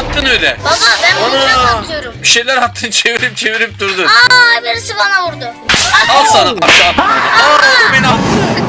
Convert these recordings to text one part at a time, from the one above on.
attın öyle? Baba ben Ana! atıyorum. Bir şeyler attın çevirip çevirip durdun. Aa birisi bana vurdu. Al sana aşağı. Aa, beni al.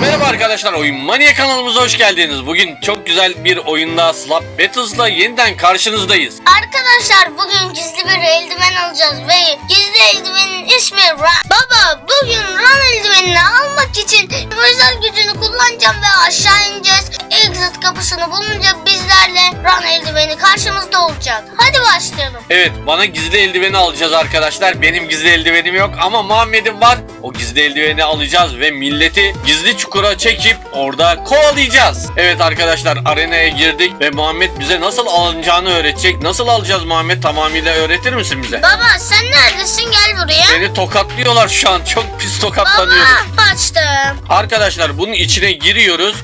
Merhaba arkadaşlar Oyun Mania kanalımıza hoş geldiniz. Bugün çok güzel bir oyunda Slap Battles'la yeniden karşınızdayız. Arkadaşlar bugün gizli bir eldiven alacağız ve gizli eldivenin ismi Run. Baba bugün Run eldivenini almak için özel gücünü kullanacağım ve aşağı ineceğiz. Exit kapısını bulunca bizlerle Run eldiveni karşımızda olacak. Hadi başlayalım. Evet bana gizli eldiveni alacağız arkadaşlar. Benim gizli eldivenim yok ama Muhammed'in var. O gizli eldiveni alacağız ve milleti gizli çukura çekip orada kovalayacağız. Evet arkadaşlar arenaya girdik ve Muhammed bize nasıl alınacağını öğretecek. Nasıl alacağız Muhammed tamamıyla öğretir misin bize? Baba sen neredesin gel buraya. Beni tokatlıyorlar şu an. Çok pis tokatlanıyoruz. Baba açtım. Arkadaşlar bunun içine giriyoruz.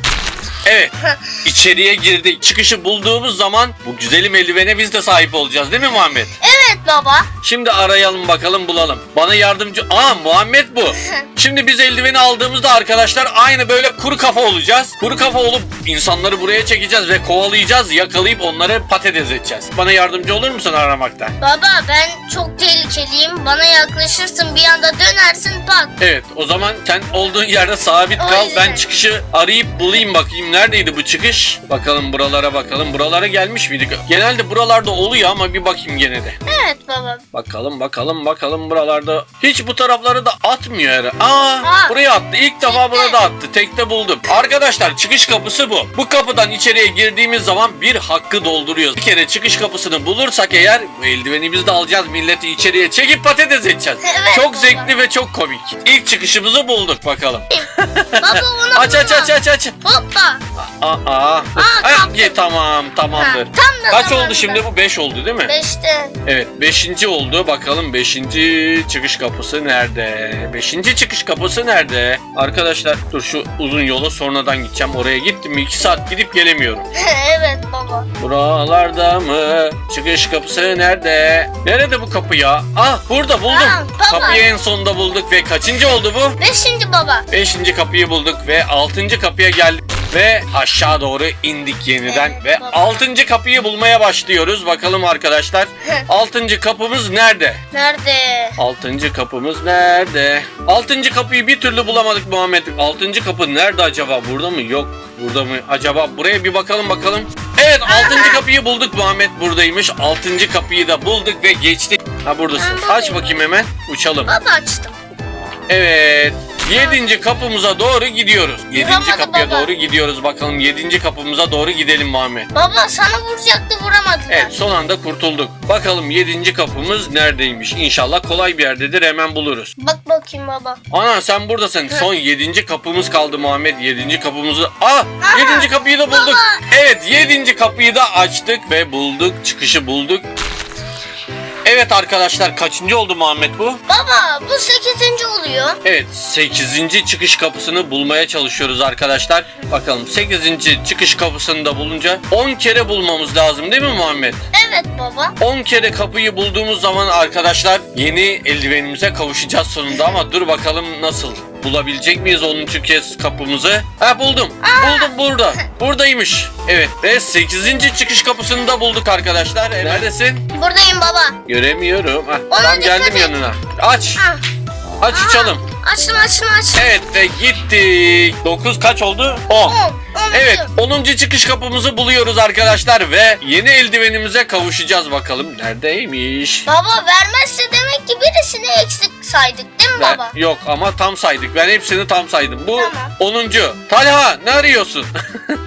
Evet içeriye girdik. Çıkışı bulduğumuz zaman bu güzelim eldivene biz de sahip olacağız değil mi Muhammed? Evet baba. Şimdi arayalım bakalım bulalım. Bana yardımcı... Aa Muhammed bu. Şimdi biz eldiveni aldığımızda arkadaşlar aynı böyle kuru kafa olacağız. Kuru kafa olup insanları buraya çekeceğiz ve kovalayacağız. Yakalayıp onları patates edeceğiz. Bana yardımcı olur musun aramakta? Baba ben çok tehlikeliyim. Bana yaklaşırsın bir anda dönersin pat. Evet o zaman sen olduğun yerde sabit kal. Ben çıkışı arayıp bulayım bakayım. Neredeydi bu çıkış? Bakalım buralara bakalım. Buralara gelmiş miydik? Genelde buralarda oluyor ama bir bakayım gene de. Evet baba. Bakalım bakalım bakalım buralarda. Hiç bu tarafları da atmıyor herhalde. Aa Aa. buraya attı. İlk defa Tekte. burada attı. Tekte buldum. Arkadaşlar çıkış kapısı bu. Bu kapıdan içeriye girdiğimiz zaman bir hakkı dolduruyoruz. Bir kere çıkış kapısını bulursak eğer bu eldiveni biz de alacağız. Milleti içeriye çekip patates edeceğiz. Evet çok baba. zevkli ve çok komik. İlk çıkışımızı bulduk bakalım. Baba onu Aç aç aç aç aç. Hoppa. Aa, aa. Ay, kaptım. ye, tamam tamamdır. Ha, tam da Kaç zamanında. oldu şimdi bu? 5 oldu değil mi? Beşte. Evet 5. oldu. Bakalım 5. çıkış kapısı nerede? 5. çıkış kapısı nerede? Arkadaşlar dur şu uzun yola sonradan gideceğim. Oraya gittim mi 2 saat gidip gelemiyorum. evet baba. Buralarda mı? Çıkış kapısı nerede? Nerede bu kapı ya? Ah burada buldum. Aa, baba. Kapıyı en sonunda bulduk ve kaçıncı oldu bu? Beşinci baba. 5. kapıyı bulduk ve 6. kapıya geldik. Ve aşağı doğru indik yeniden Evet, ve baba. 6. kapıyı bulmaya başlıyoruz. Bakalım arkadaşlar. 6. kapımız nerede? Nerede? 6. kapımız nerede? 6. kapıyı bir türlü bulamadık Muhammed. 6. kapı nerede acaba? Burada mı? Yok. Burada mı? Acaba buraya bir bakalım bakalım. Evet 6. kapıyı bulduk Muhammed buradaymış. 6. kapıyı da bulduk ve geçtik. Ha buradasın. Ben Aç buradayım. bakayım hemen. Uçalım. Baba açtım. Evet. Yedinci kapımıza doğru gidiyoruz. Yedinci Vuramadı kapıya baba. doğru gidiyoruz. Bakalım yedinci kapımıza doğru gidelim Muhammed. Baba sana vuracaktı vuramadılar. Evet son anda kurtulduk. Bakalım yedinci kapımız neredeymiş? İnşallah kolay bir yerdedir hemen buluruz. Bak bakayım baba. Ana sen buradasın. Son yedinci kapımız kaldı Muhammed. Yedinci kapımızı... Ah! Yedinci kapıyı da bulduk. Evet yedinci kapıyı da açtık ve bulduk. Çıkışı bulduk. Evet arkadaşlar kaçıncı oldu Muhammed bu? Baba bu oluyor. Evet 8. çıkış kapısını bulmaya çalışıyoruz arkadaşlar. Bakalım 8. çıkış kapısını da bulunca 10 kere bulmamız lazım değil mi Muhammed? Evet baba. 10 kere kapıyı bulduğumuz zaman arkadaşlar yeni eldivenimize kavuşacağız sonunda ama dur bakalım nasıl bulabilecek miyiz 10. kez kapımızı? Ha buldum. Buldum burada. Buradaymış. Evet ve 8. çıkış kapısını da bulduk arkadaşlar. E, Neredesin? Buradayım baba. Göremiyorum. Hah, Ona tam dikkat geldim et. yanına. Aç. Ah, Aç Aa. uçalım. açtım açtım açtım. Evet ve gittik. 9 kaç oldu? 10. On. On Evet 10. çıkış kapımızı buluyoruz arkadaşlar ve yeni eldivenimize kavuşacağız bakalım. Neredeymiş? Baba vermezse demek ki birisini eksik saydık değil mi Ben- baba? yok ama tam saydık. Ben hepsini tam saydım. Bu Tamam. 10. Talha ne arıyorsun?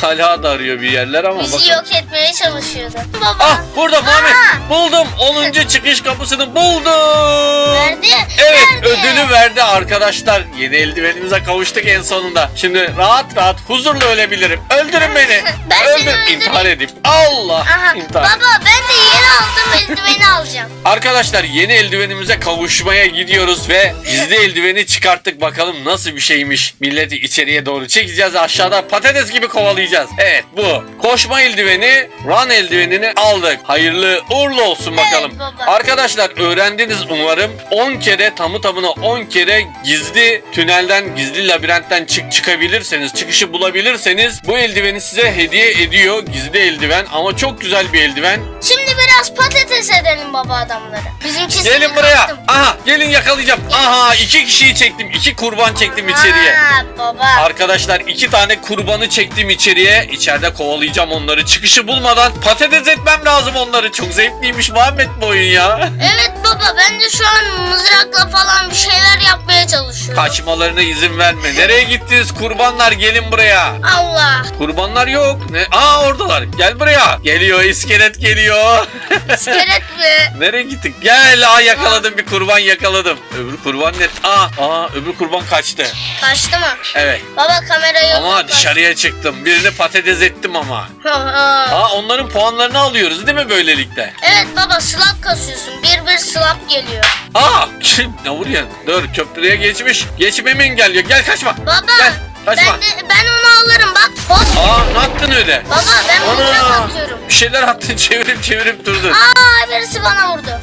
Talha da arıyor bir yerler ama Bizi bakalım. yok etmeye çalışıyordu. Baba. Ah burada Muhammed. Aa. Buldum. 10. çıkış kapısını buldum. Verdi. Evet verdi. ödülü verdi arkadaşlar. Yeni eldivenimize kavuştuk en sonunda. Şimdi rahat rahat huzurla ölebilirim. Öldürün beni. Ben seni Öldür. öldüreyim. İntihar edeyim. Allah. Aha. İntihar. Baba ben de yeni aldım eldiveni alacağım. Arkadaşlar yeni eldivenimize kavuşmaya gidiyoruz ve gizli eldiveni çıkarttık bakalım nasıl bir şeymiş. Milleti içeriye doğru çekeceğiz aşağıda patates gibi kovalayacağız. Kovalayacağız. Evet bu. Koşma eldiveni, run eldivenini aldık. Hayırlı uğurlu olsun bakalım. Evet baba. Arkadaşlar öğrendiniz umarım. 10 kere tamı tamına 10 kere gizli tünelden, gizli labirentten çık çıkabilirseniz, çıkışı bulabilirseniz bu eldiveni size hediye ediyor. Gizli eldiven ama çok güzel bir eldiven. Şimdi biraz patates edelim baba adamları. Bizimkisini Gelin buraya. kaptım. Aha gelin yakalayacağım. Aha iki kişiyi çektim. iki kurban çektim içeriye. Baba. Arkadaşlar iki tane kurbanı çektim içeriye. İçeride kovalayacağım onları. Çıkışı bulmadan patates etmem lazım onları. Çok zevkliymiş Muhammed bu oyun ya. Evet baba ben de şu an mızrakla falan bir şeyler yapmaya çalışıyorum. Kaçmalarına izin verme. Nereye gittiniz kurbanlar? Gelin buraya. Allah. Kurbanlar yok. Ne? Aa oradalar. Gel buraya. Geliyor iskelet geliyor. İskelet mi? Nereye gittik? Gel. Aa yakaladım bir kurban yakaladım. Öbür kurban ne? Aa, aa öbür kurban kaçtı. Kaçtı mı? Evet. Baba kamerayı Ama dışarıya çıktım. Birini patates ettim ama. Aa onların puanlarını alıyoruz değil mi böylelikle? evet baba slap kasıyorsun. Bir bir slap geliyor. Aa kim? Ne vuruyorsun? Dur köprüye geçmiş. Geçmemi engelliyor. Gel kaçma. Baba Gel, kaçma. ben de, ben onu alırım bak. Hop. Aa ne yaptın öyle? Baba ben mızrak Ana! atıyorum. Bir şeyler attın çevirip çevirip durdun. Aa birisi bana vurdu.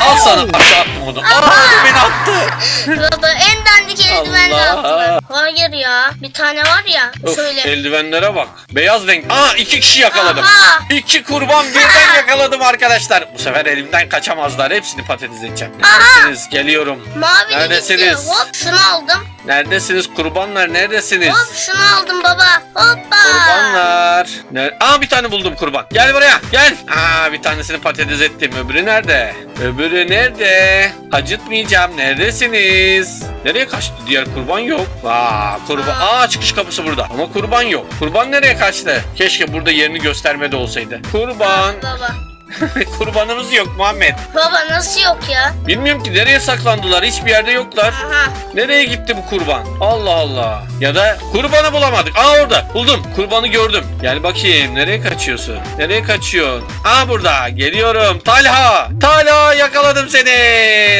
Al sana aşağı attım onu. Aa beni attı. Baba en dandik eldivenle Allah. attılar. Hayır ya. Bir tane var ya. Of, şöyle. eldivenlere bak. Beyaz renk. Aa iki kişi yakaladım. Aha. İki kurban birden yakaladım arkadaşlar. Bu sefer elimden kaçamazlar. Hepsini patates edeceğim. Neredesiniz? Geliyorum. Mavi Neredesiniz? gitti. Hop şunu aldım. Neredesiniz kurbanlar? Neredesiniz? Hop şunu aldım baba. Hoppa. Kurbanlar. Ner Aa bir tane buldum kurban. Gel buraya. Gel. Aa bir tanesini patates ettim. Öbürü nerede? Öbürü nerede? Acıtmayacağım. Neredesiniz? Nereye kaçtı? Diğer kurban yok. Aa kurban. Aa çıkış kapısı burada. Ama kurban yok. Kurban nereye kaçtı? Keşke burada yerini göstermede olsaydı. Kurban. Baba. Kurbanımız yok Muhammed. Baba nasıl yok ya? Bilmiyorum ki nereye saklandılar. Hiçbir yerde yoklar. Aha. Nereye gitti bu kurban? Allah Allah. Ya da kurbanı bulamadık. Aa orada. Buldum. Kurbanı gördüm. Gel bakayım. Nereye kaçıyorsun? Nereye kaçıyorsun? Aa burada. Geliyorum. Talha. Talha yakaladım seni.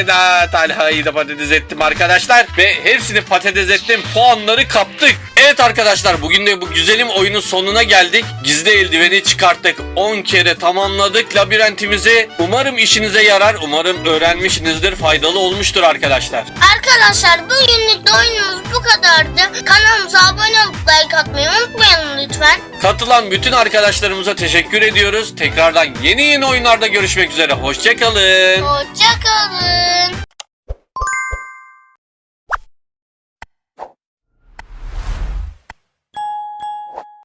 Da Talha'yı da patates ettim arkadaşlar. Ve hepsini patates ettim. Puanları kaptık. Evet arkadaşlar bugün de bu güzelim oyunun sonuna geldik. Gizli eldiveni çıkarttık. 10 kere tamamladık labirentimizi. Umarım işinize yarar. Umarım öğrenmişsinizdir. Faydalı olmuştur arkadaşlar. Arkadaşlar bugünlük oyunumuz bu kadardı. Kanalımıza abone olup like atmayı unutmayın lütfen. Katılan bütün arkadaşlarımıza teşekkür ediyoruz. Tekrardan yeni yeni oyunlarda görüşmek üzere. Hoşçakalın. Hoşçakalın.